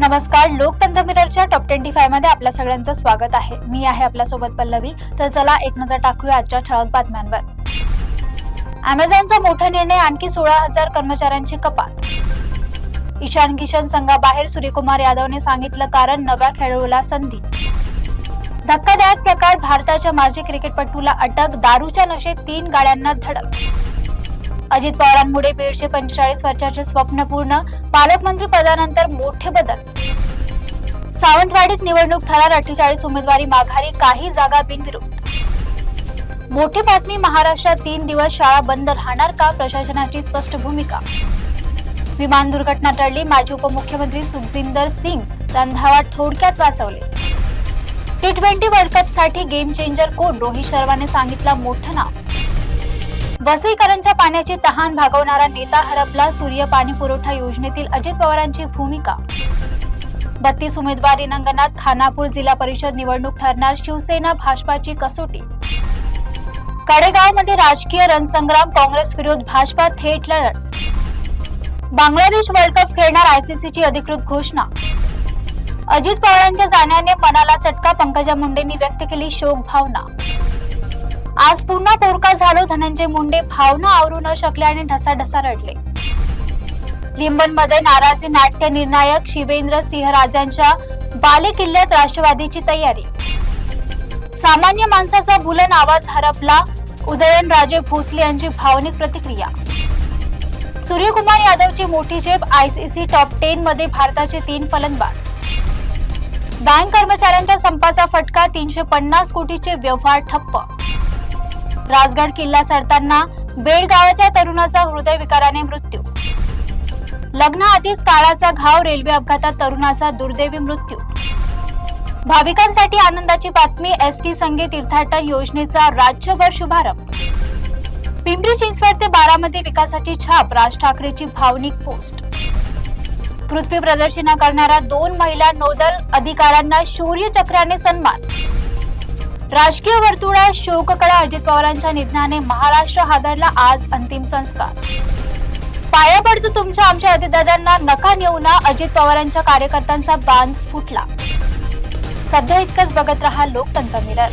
नमस्कार लोकतंत्र मिररच्या top twenty फायमध्ये आपल्या सगळ्यांचं स्वागत आहे. मी आहे आपल्यासोबत पल्लवी. तर चला एक नजर टाकूया आजच्या ठळक बातम्यांवर. अमेझॉनचा मोठा निर्णय आणखी सोळा हजार कर्मचाऱ्यांची कपात. ईशान किशन संघाबाहेर सूर्यकुमार यादवने सांगितलं कारण नव्या खेळाडूला संधी. धक्कादायक प्रकार भारताच्या माजी क्रिकेटपटूला अटक दारूच्या नशेत तीन गाड्यांना धडक. अजित पवारांमुळे बीडचे पंचेचाळीस वर्षाचे स्वप्न पूर्ण पालकमंत्री पदानंतर मोठे बदल. सावंतवाडीत निवडणूक थरार अठ्ठेचाळीस उमेदवारी माघारी काही जागा बिनविरोध. मोठी बातमी महाराष्ट्रात तीन दिवस शाळा बंद राहणार का? प्रशासनाची स्पष्ट भूमिका. विमान दुर्घटना टळली माजी उपमुख्यमंत्री सुखजिंदर सिंग रंधावा थोडक्यात वाचवले. टी ट्वेंटी वर्ल्ड कपसाठी गेम चेंजर कोण? रोहित शर्माने सांगितलं मोठं नाव. वसईकरांच्या पाण्याची तहान भागवणारा नेता हरपला सूर्य पाणी पुरवठा योजनेतील अजित पवारांची भूमिका. बत्तीस उमेदवार रिंगणात खानापूर जिल्हा परिषद निवडणूक ठरणार शिवसेना भाजपाची कसोटी. कडेगावमध्ये राजकीय रणसंग्राम काँग्रेस विरोध भाजपा थेट लढत. बांगलादेश वर्ल्ड कप खेळणार आयसीसीची अधिकृत घोषणा. अजित पवारांच्या जाण्याने मनाला चटका पंकजा मुंडेंनी व्यक्त केली शोक भावना आज पुन्हा पोरका झालो. धनंजय मुंडे भावना आवरू न शकले आणि ढसाढसा रडले. लिंबनमध्ये नाराजी नाट्य निर्णायक शिवेंद्र सिंह राजांच्या बाले किल्ल्यात राष्ट्रवादीची तयारी. सामान्य माणसाचा बुलन आवाज हरपला उदयनराजे भोसले यांची भावनिक प्रतिक्रिया. सूर्यकुमार यादवची मोठी झेप आयसीसी टॉप टेन मध्ये भारताचे तीन फलंदाज. बँक कर्मचाऱ्यांच्या संपाचा फटका तीनशे पन्नास कोटीचे व्यवहार ठप्प. राजगड किल्ला चढताना बेड गावाच्या तरुणाचा हृदयविकाराने मृत्यू. लग्नाआधीच काळाचा घाव रेल्वे अपघातात तरुणाचा दुर्दैवी मृत्यू. भाविकांसाठी आनंदाची बातमी एस टी संघे तीर्थाटन योजनेचा राज्यभर शुभारंभ. पिंपरी चिंचवड ते बारामती विकासाची छाप राज ठाकरेची भावनिक पोस्ट. पृथ्वी प्रदर्शना करणाऱ्या दोन महिला नोदल अधिकाऱ्यांना शौर्य चक्राने सन्मान. राजकीय वर्तुळात शोककळा अजित पवारांच्या निधनाने महाराष्ट्र हादरला आज अंतिम संस्कार. पाया पडतो तुमच्या आमच्या अतिदादांना नका नेऊ ना अजित पवारांच्या कार्यकर्त्यांचा बांध फुटला. सध्या इतकंच बघत रहा लोकतंत्र मिरर.